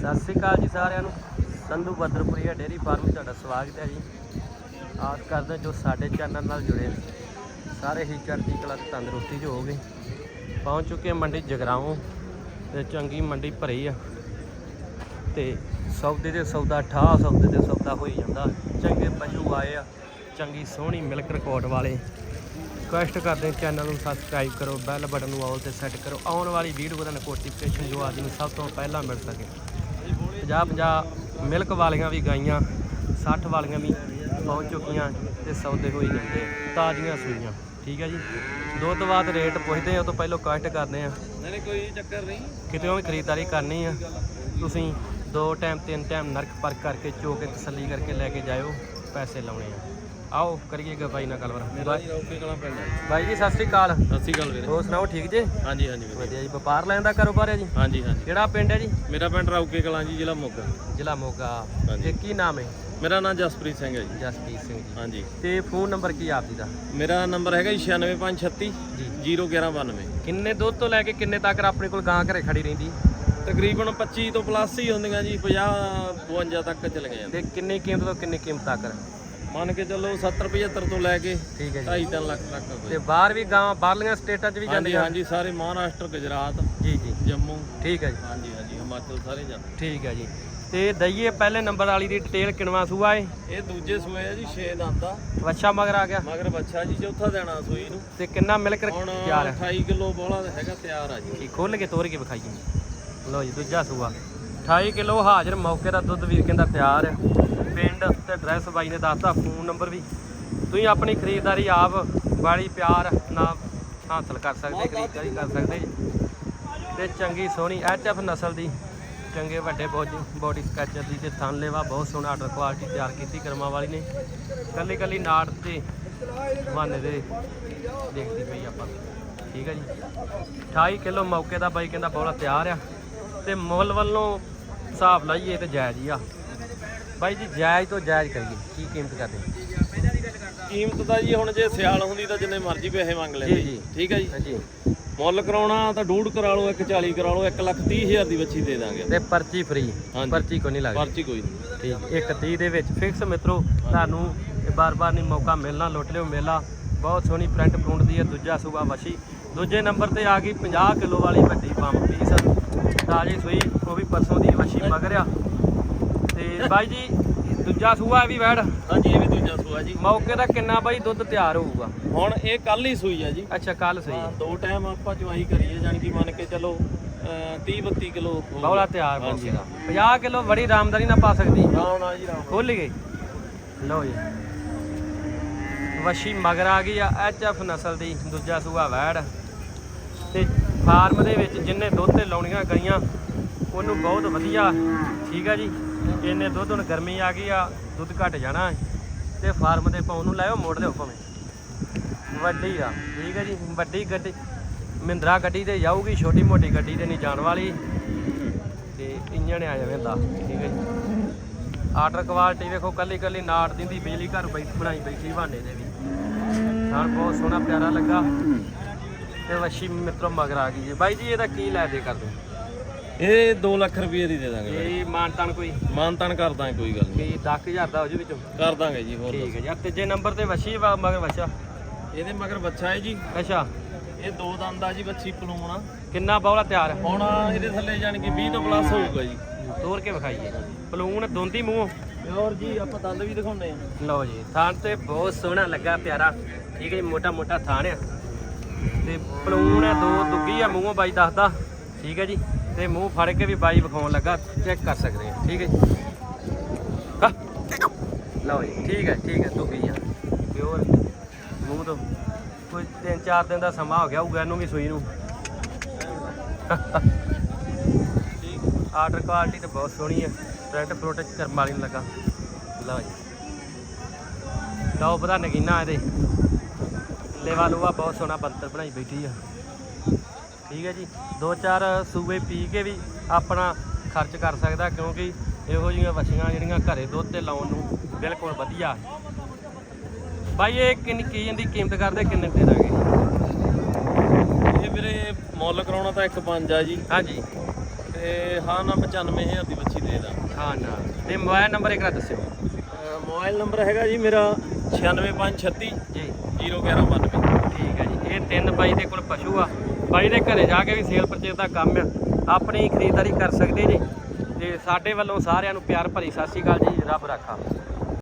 ਸਤਿ ਸ੍ਰੀ ਅਕਾਲ ਜੀ ਸਾਰਿਆਂ ਨੂੰ। ਸੰਧੂ ਬਦਰਪੁਰੀਆ ਡੇਅਰੀ ਫਾਰਮ ਤੁਹਾਡਾ ਸਵਾਗਤ ਹੈ ਜੀ। ਆਸ ਕਰਦੇ ਜੋ ਸਾਡੇ ਚੈਨਲ ਨਾਲ ਜੁੜੇ ਨੇ। ਸਾਰੇ ਹੀ ਚੜ੍ਹਦੀ ਕਲਾ ਤੇ ਤੰਦਰੁਸਤੀ 'ਚ ਹੋਗੇ ਪਹੁੰਚ ਚੁੱਕੇ ਮੰਡੀ ਜਗਰਾਓਂ ਤੇ ਚੰਗੀ ਮੰਡੀ ਭਰੀ ਆ। ਤੇ ਸੌਦੇ ਦੇ ਸੌਦਾ ਠਾ ਸੌਦੇ ਦੇ ਸੌਦਾ ਹੋਈ ਜਾਂਦਾ। ਚੰਗੇ ਪਸ਼ੂ ਆਏ ਆ, ਚੰਗੀ ਸੋਹਣੀ ਮਿਲਕ ਰਿਕਾਰਡ ਵਾਲੇ। ਰਿਕੁਐਸਟ ਕਰਦੇ ਚੈਨਲ ਨੂੰ ਸਬਸਕ੍ਰਾਈਬ ਕਰੋ, ਬੈਲ ਬਟਨ ਨੂੰ ਆਲ ਤੇ ਸੈੱਟ ਕਰੋ। ਆਉਣ ਵਾਲੀ ਵੀਡੀਓ ਦਾ ਨੋਟੀਫਿਕੇਸ਼ਨ ਜੋ ਆਦਮੀ ਸਭ ਤੋਂ ਪਹਿਲਾਂ ਮਿਲ ਸਕੇ। 50 50 ਮਿਲਕ ਵਾਲੀਆਂ ਵੀ ਗਾਈਆਂ 60 ਵਾਲੀਆਂ ਵੀ ਪਹੁੰਚ ਚੁੱਕੀਆਂ ਤੇ ਸੌਦੇ ਹੋਈ ਜਾਂਦੇ ਆ ਤਾਜ਼ੀਆਂ ਸੂਈਆਂ ਠੀਕ ਹੈ ਜੀ? ਦੋ ਤੋਂ ਬਾਅਦ ਰੇਟ ਪੁੱਛਦੇ ਆ ਉਹ ਤੋਂ ਪਹਿਲਾਂ ਕਾਸਟ ਕਰਦੇ ਆ। ਨਹੀਂ ਕੋਈ ਚੱਕਰ ਨਹੀਂ। ਕਿਤੇ ਵੀ ਖਰੀਦਦਾਰੀ ਕਰਨੀ ਆ। ਤੁਸੀਂ ਦੋ ਟਾਈਮ ਤਿੰਨ ਟਾਈਮ ਨਰਕ ਪਰਖ ਕਰਕੇ ਚੋ ਕੇ ਤਸੱਲੀ ਕਰਕੇ ਲੈ ਕੇ ਜਾਇਓ। ਪੈਸੇ ਲਾਉਣੇ ਆ। ਆਓ ਕਰੀਏ ਗਾ ਬਾਈ ਨਾਲ ਗੱਲਬਾਤ ਬਾਈ- ਰੌਕੇ ਕਲਾਂ ਪਿੰਡ ਹੈ ਬਾਈ ਜੀ ਸਤਿ ਸ੍ਰੀ ਅਕਾਲ। ਸਤਿ ਸ਼੍ਰੀ ਅਕਾਲ ਵੀਰੇ। ਹੋਰ ਸੁਣਾਓ ਠੀਕ ਜੇ? ਹਾਂਜੀ ਹਾਂਜੀ ਵੀਰੇ ਵਧੀਆ ਜੀ ਵਪਾਰ ਲੈਣ ਦਾ ਕਾਰੋਬਾਰ ਹੈ ਜੀ? ਹਾਂਜੀ ਹਾਂਜੀ। ਕਿਹੜਾ ਪਿੰਡ ਹੈ ਜੀ? ਮੇਰਾ ਪਿੰਡ ਰੌਕੇ ਕਲਾਂ ਜੀ ਜ਼ਿਲ੍ਹਾ ਮੋਗਾ। ਜ਼ਿਲ੍ਹਾ ਮੋਗਾ। ਤੇ ਕੀ ਨਾਮ ਹੈ? ਮੇਰਾ ਨਾਮ ਜਸਪ੍ਰੀਤ ਸਿੰਘ ਹੈ ਜੀ। ਜਸਪੀਤ ਸਿੰਘ ਜੀ। ਹਾਂਜੀ। ਤੇ ਫੋਨ ਨੰਬਰ ਕੀ ਆਪ ਜੀ ਦਾ? ਮੇਰਾ ਨੰਬਰ ਹੈਗਾ ਜੀ 96536 ਜੀ। 01192 ਕਿੰਨੇ ਦੁੱਧ ਤੋਂ ਲੈ ਕੇ ਕਿੰਨੇ ਤੱਕ ਆਪਣੇ ਕੋਲ ਗਾਂ ਘਰੇ ਖੜੀ ਰਹਿੰਦੀ? ਤਕਰੀਬਨ 25 ਤੋਂ ਪਲੱਸ ਹੀ ਹੁੰਦੀਆਂ ਜੀ 50 52 ਤੱਕ ਚਲੇ ਗਏ ਤੇ ਕਿੰਨੀ ਕੀਮਤ ਤੋਂ ਕਿੰਨੀ ਕੀਮਤ ਤੱਕ? ਮੰਨ ਕੇ ਚੱਲੋ 70 75 ਤੋਂ ਲੈ ਕੇ ਠੀਕ ਹੈ ਜੀ। 2.5 3 ਲੱਖ ਤੱਕ। ਤੇ ਬਾਹਰ ਵੀ ਗਾਂ ਬਾਹਰਲੀਆਂ ਸਟੇਟਾਂ 'ਚ ਵੀ ਹਾਂਜੀ ਜਾਂਦੀਆਂ ਹਾਂਜੀ ਸਾਰੇ ਮਹਾਰਾਸ਼ਟਰ ਗੁਜਰਾਤ ਜੀ ਜੀ। ਜੰਮੂ। ਠੀਕ ਹੈ ਜੀ। ਹਾਂਜੀ ਹਾਂਜੀ ਹਿਮਾਚਲ ਸਾਰੇ ਜਾਂਦੇ। ਠੀਕ ਹੈ ਜੀ। ਤੇ ਦਈਏ ਪਹਿਲੇ ਨੰਬਰ ਵਾਲੀ ਦੀ ਡਿਟੇਲ ਕਿਨਵਾ ਸੂਆ ਏ? ਇਹ ਦੂਜੇ ਸੂਏ ਆ ਜੀ 6 ਦੰਦ ਵੱਛਾ ਮਗਰ ਆ ਗਿਆ। ਮਗਰ ਬੱਚਾ ਜੀ ਚੌਥਾ ਦੇਣਾ ਸੂਈ ਨੂੰ। ਤੇ ਕਿੰਨਾ ਮਿਲਕ ਤਿਆਰ ਹੈ 28 ਕਿਲੋ ਬੋਲਾ ਹੈਗਾ ਤਿਆਰ ਆ ਜੀ। ਕੀ ਖੋਲ ਕੇ ਤੋਰ ਕੇ ਵਿਖਾਈਏ। ਲਓ ਜੀ ਦੂਜਾ ਸੂਆ। 28 ਕਿਲੋ ਹਾਜ਼ਰ ਮੌਕੇ ਦਾ ਦੁੱਧ ਵੀਰ ਕਹਿੰਦਾ ਤਿਆਰ ਹੈ ਪਿੰਡ ਤੇ ਐਡਰੈਸ ਬਾਈ ਨੇ ਦੱਸਤਾ ਫੋਨ ਨੰਬਰ ਵੀ। ਤੁਸੀਂ ਆਪਣੀ ਖਰੀਦਦਾਰੀ ਆਪ ਬਾੜੀ ਪਿਆਰ ਨਾਲ ਹਾਸਲ ਕਰ ਸਕਦੇ ਖਰੀਦਦਾਰੀ ਕਰ ਸਕਦੇ ਜੀ। ਤੇ ਚੰਗੀ ਸੋਹਣੀ ਐਚਐਫ ਨਸਲ ਦੀ ਚੰਗੇ ਵੱਡੇ ਬੋਡੀ ਸਕੈਚਰ ਦੀ ਤੇ ਥਣ ਲੇਵਾ ਬਹੁਤ ਸੋਹਣਾ ਆਰਡਰ ਕੁਆਲਿਟੀ ਤਿਆਰ ਕੀਤੀ ਕਰਮਾਂ ਵਾਲੀ ਨੇ। ਕੱਲੀ ਕੱਲੀ ਨਾੜ ਤੇ ਮਾਨੇ ਦੇ ਦੇਖਦੀ ਪਈ ਆਪਾਂ। ਠੀਕ ਹੈ ਜੀ। 28 ਕਿਲੋ ਮੌਕੇ ਦਾ ਬਾਈ ਕਹਿੰਦਾ ਬੋਲਾ ਤਿਆਰ ਆ। ਤੇ ਮੁੱਲ ਵੱਲੋਂ ਹਿਸਾਬ ਲਾਈਏ ਤੇ ਜਾਇਜ਼ ਹੀ ਆ। ਬਾਈ ਜੀ ਜਾਇਜ਼ ਤੋਂ ਜਾਇਜ਼ ਕਰੀਏ ਕੀ ਕੀਮਤ ਕਰਦੇ? ਕੀਮਤ ਤਾਂ ਜੀ ਹੁਣ ਜੇ ਸਿਆਲ ਹੁੰਦੀ ਤਾਂ ਜਿੰਨੇ ਮਰਜ਼ੀ ਪੈਸੇ ਮੰਗ ਲੈਂਦੇ ਜੀ। ਠੀਕ ਹੈ ਜੀ? ਹਾਂਜੀ। ਮੁੱਲ ਕਰਾਉਣਾ ਤਾਂ ਡੂਢ ਕਰਾ ਲਓ 140 ਕਰਾ ਲਓ 1 ਲੱਖ 30 ਹਜ਼ਾਰ ਦੀ ਬੱਚੀ ਦੇ ਦਾਂਗੇ ਤੇ ਪਰਚੀ ਫ੍ਰੀ ਹਾਂਜੀ। ਪਰਚੀ ਕੋਈ ਨਹੀਂ ਲੱਗਦੀ। ਪਰਚੀ ਕੋਈ ਨਹੀਂ। ਠੀਕ ਇੱਕ 30 ਦੇ ਵਿੱਚ ਫਿਕਸ ਮਿੱਤਰੋ ਤੁਹਾਨੂੰ ਇਹ ਬਾਰ-ਬਾਰ ਨਹੀਂ ਮੌਕਾ ਮਿਲਣਾ ਲੁੱਟ ਲਿਓ ਮੇਲਾ। ਬਹੁਤ ਸੋਹਣੀ ਪ੍ਰਿੰਟ ਪ੍ਰਿੰਟ ਦੀ ਹੈ ਦੂਜਾ ਸੂਬਾ ਵਸ਼ੀ। ਦੂਜੇ ਨੰਬਰ ਤੇ ਆ ਗਈ 50 ਕਿਲੋ ਵਾਲੀ ਵੱਡੀ ਪੰਪ ਪੀਸ ਤਾਜੀ ਸੂਈ ਉਹ ਵੀ ਪਰਸੋਂ ਦੀ ਵਸ਼ੀ ਮਗਰ ਆ ਤੇ ਬਾਈ ਜੀ ਦੂਜਾ ਸੂਆ ਵੀ ਵੈੜ? ਹਾਂਜੀ ਇਹ ਵੀ ਦੂਜਾ ਸੂਆ ਜੀ। ਮੌਕੇ ਦਾ ਕਿੰਨਾ ਬਾਈ ਦੁੱਧ ਤਿਆਰ ਹੋਊਗਾ? ਹੁਣ ਇਹ ਕੱਲ ਹੀ ਸੂਈ ਆ ਜੀ। ਅੱਛਾ ਕੱਲ ਸਹੀ ਹਾਂ, ਦੋ ਟਾਈਮ ਆਪਾਂ ਚਵਾਈ ਕਰੀਏ ਜਾਨੀ ਕਿ ਮੰਨ ਕੇ ਚੱਲੋ 30 32 ਕਿਲੋ ਬੌਲਾ ਤਿਆਰ ਦਾ 50 ਕਿਲੋ ਬੜੀ ਆਰਾਮਦਾਰੀ ਨਾਲ ਪਾ ਸਕਦੀ। ਰਾਉਣ ਆ ਜੀ ਰਾਉਣ ਖੁੱਲ ਗਈ। ਲਓ ਜੀ। ਵਸ਼ੀ ਮਗਰ ਆ ਗਈ ਆ ਐਚਐਫ ਨਸਲ ਦੀ ਦੂਜਾ ਸੂਆ ਵੈੜ। ਤੇ ਫਾਰਮ ਦੇ ਵਿੱਚ ਜਿੰਨੇ ਦੁੱਧ ਤੇ ਲਾਉਣੀਆਂ ਗਈਆਂ, ਉਹਨੂੰ ਬਹੁਤ ਵਧੀਆ। ਠੀਕ ਆ ਜੀ? ਇੰਨੇ ਦੁੱਧ, ਹੁਣ ਗਰਮੀ ਆ ਗਈ ਆ, ਦੁੱਧ ਘਟ ਜਾਣਾ ਹੈ। ਤੇ ਫਾਰਮ ਦੇ ਪਾਉਣ ਨੂੰ ਲਾਇਓ, ਮੋੜ ਲਿਓ ਭਾਵੇਂ। ਵੱਡੀ ਆ, ਠੀਕ ਆ ਜੀ? ਵੱਡੀ ਗੱਡੀ, ਮਹਿੰਦਰਾ ਗੱਡੀ ਤੇ ਜਾਊਗੀ, ਛੋਟੀ ਮੋਟੀ ਗੱਡੀ ਤੇ ਨਹੀਂ ਜਾਣ ਵਾਲੀ। ਤੇ ਇੰਜਣ ਆ ਜਾਵੇ ਦਾ ਠੀਕ ਹੈ ਜੀ? ਆਰਡਰ ਕੁਆਲਿਟੀ ਵੇਖੋ ਕੱਲੀ ਕੱਲੀ ਨਾੜ ਦਿੰਦੀ, ਬਿਜਲੀ ਘਰ ਬੈਠੀ ਬਣਾਈ ਬੈਠੀ, ਭਾਂਡੇ ਦੇ ਵੀ। ਨਾਲ ਬਹੁਤ ਸੋਹਣਾ, ਪਿਆਰਾ ਲੱਗਾ। ਤੇ ਵਸ਼ੀ ਮਿੱਤਰੋ ਮਗਰ ਆ ਗਈ ਜੀ। ਬਾਈ ਜੀ ਇਹਦਾ ਕੀ ਲੈ ਦੇ ਕਰਦੇ ਇਹ 2 ਲੱਖ ਰੁਪਏ ਦੀ ਦੇ ਦਾਂਗੇ ਇਹ ਮਾਨਤਾਨ ਕੋਈ? ਮਾਨ ਤਾਨ ਕਰ ਦਾਂਗੇ ਕੋਈ ਗੱਲ ਨਹੀਂ। ਕੀ 10000 ਦਾ ਹੋ ਜੂ ਵਿੱਚੋਂ? ਕਰ ਦਾਂਗੇ ਜੀ ਹੋਰ ਠੀਕ ਹੈ ਜੀ। ਤੀਜੇ ਨੰਬਰ ਤੇ ਵਸ਼ੀ ਵਾ ਮਗਰ ਵਸ਼ਾ ਇਹਦੇ ਮਗਰ ਬੱਚਾ ਹੈ ਜੀ। ਅੱਛਾ। ਇਹ ਦੋ ਦੰਦ ਆ ਜੀ ਬੱਚੀ ਪਲੂਣ ਕਿੰਨਾ ਬੌਲਾ ਤਿਆਰ ਹੈ? ਹੁਣ ਇਹਦੇ ਥੱਲੇ ਜਾਣੀ ਕਿ 20 ਤੋਂ ਪਲੱਸ ਹੋਊਗਾ ਜੀ। ਤੋੜ ਕੇ ਵਿਖਾਈਏ। ਪਲੂਣ ਦੋਂਦੀ ਮੂੰਹ? ਹੋਰ ਜੀ ਆਪਾਂ ਦੰਦ ਵੀ ਦਿਖਾਉਂਦੇ ਆ ਲਓ ਜੀ ਥਾਣ ਤੇ ਬਹੁਤ ਸੋਹਣਾ ਲੱਗਾ ਪਿਆਰਾ। ਠੀਕ ਹੈ ਜੀ ਮੋਟਾ ਮੋਟਾ ਥਾਣ ਆ। ਤੇ ਪਲੂਣ ਹੈ, ਦੋ ਦੁੱਗੀ ਆ, ਮੂੰਹੋਂ ਬਾਈ ਦੱਸਦਾ। ਠੀਕ ਹੈ ਜੀ। ਤੇ ਮੂੰਹ ਫੜ ਕੇ ਵੀ ਬਾਈ ਵਿਖਾਉਣ ਲੱਗਾ ਚੈੱਕ ਕਰ ਸਕਦੇ ਆ ਠੀਕ ਹੈ ਜੀ। ਲਓ ਜੀ, ਠੀਕ ਹੈ ਠੀਕ ਹੈ, ਦੁੱਗੀ ਆ। ਪਿਓਰ। ਮੂੰਹ ਤੋਂ ਕੋਈ 3-4 ਦਿਨ ਦਾ ਸਮਾਂ ਹੋ ਗਿਆ, ਹੋਊਗਾ ਇਹਨੂੰ ਵੀ ਸੂਈ ਨੂੰ। ਆਰਡਰ ਕੁਆਲਿਟੀ ਤਾਂ ਬਹੁਤ ਸੋਹਣੀ ਹੈ। ਪ੍ਰੈਂਟ ਪ੍ਰੋਟੈਕਟ ਕਰਮ ਵਾਲੀ ਨੂੰ ਲੱਗਾ। ਲਓ ਜੀ। ਟੌਪ ਦਾ ਨਗੀਨਾ ਇਹਦੇ। ਲੇਵਾ ਲੂਆ ਬਹੁਤ ਸੋਹਣਾ ਬੰਤਰ ਬਣਾਈ ਬੈਠੀ ਆ। ਠੀਕ ਹੈ ਜੀ ਦੋ ਚਾਰ ਸੂਏ ਪੀ ਕੇ ਵੀ ਆਪਣਾ ਖਰਚ ਕਰ ਸਕਦਾ ਕਿਉਂਕਿ ਇਹੋ ਜਿਹੀਆਂ ਵਛੀਆਂ ਜਿਹੜੀਆਂ ਘਰੇ ਦੁੱਧ ਤੇ ਲਾਉਣ ਨੂੰ ਬਿਲਕੁਲ ਵਧੀਆ। ਬਾਈ ਇਹ ਕਿੰਨੀ ਕੀ ਜਾਂਦੀ ਕੀਮਤ ਕਰਦੇ ਕਿੰਨੇ ਦੇ ਦਾਂਗੇ? ਇਹ ਵੀਰੇ ਮੁੱਲ ਕਰਾਉਣਾ ਤਾਂ 1.5 ਆ ਜੀ। ਹਾਂਜੀ। ਤੇ ਹਾਂ ਨਾ 95000 ਦੀ ਬੱਚੀ ਦੇ ਦਾਂ। ਹਾਂ ਨਾ। ਤੇ ਮੋਬਾਈਲ ਨੰਬਰ ਇੱਕ ਵਾਰ ਦੱਸਿਓ। ਮੋਬਾਈਲ ਨੰਬਰ ਹੈਗਾ ਜੀ ਮੇਰਾ 96536 ਜੀ। 01192 ਠੀਕ ਹੈ ਜੀ, ਇਹ ਤਿੰਨ ਬਾਈ ਦੇ ਕੋਲ ਪਸ਼ੂ ਆ। ਬਾਈ ਦੇ ਘਰੇ ਜਾ ਕੇ ਵੀ ਸੇਲ ਪਰਚੇਸ ਦਾ ਕੰਮ ਆ। ਆਪਣੀ ਖਰੀਦਦਾਰੀ ਕਰ ਸਕਦੇ ਜੀ। ਤੇ ਸਾਡੇ ਵੱਲੋਂ ਸਾਰਿਆਂ ਨੂੰ ਪਿਆਰ ਭਰੀ ਸਤਿ ਸ਼੍ਰੀ ਅਕਾਲ ਜੀ, ਰੱਬ ਰਾਖਾ।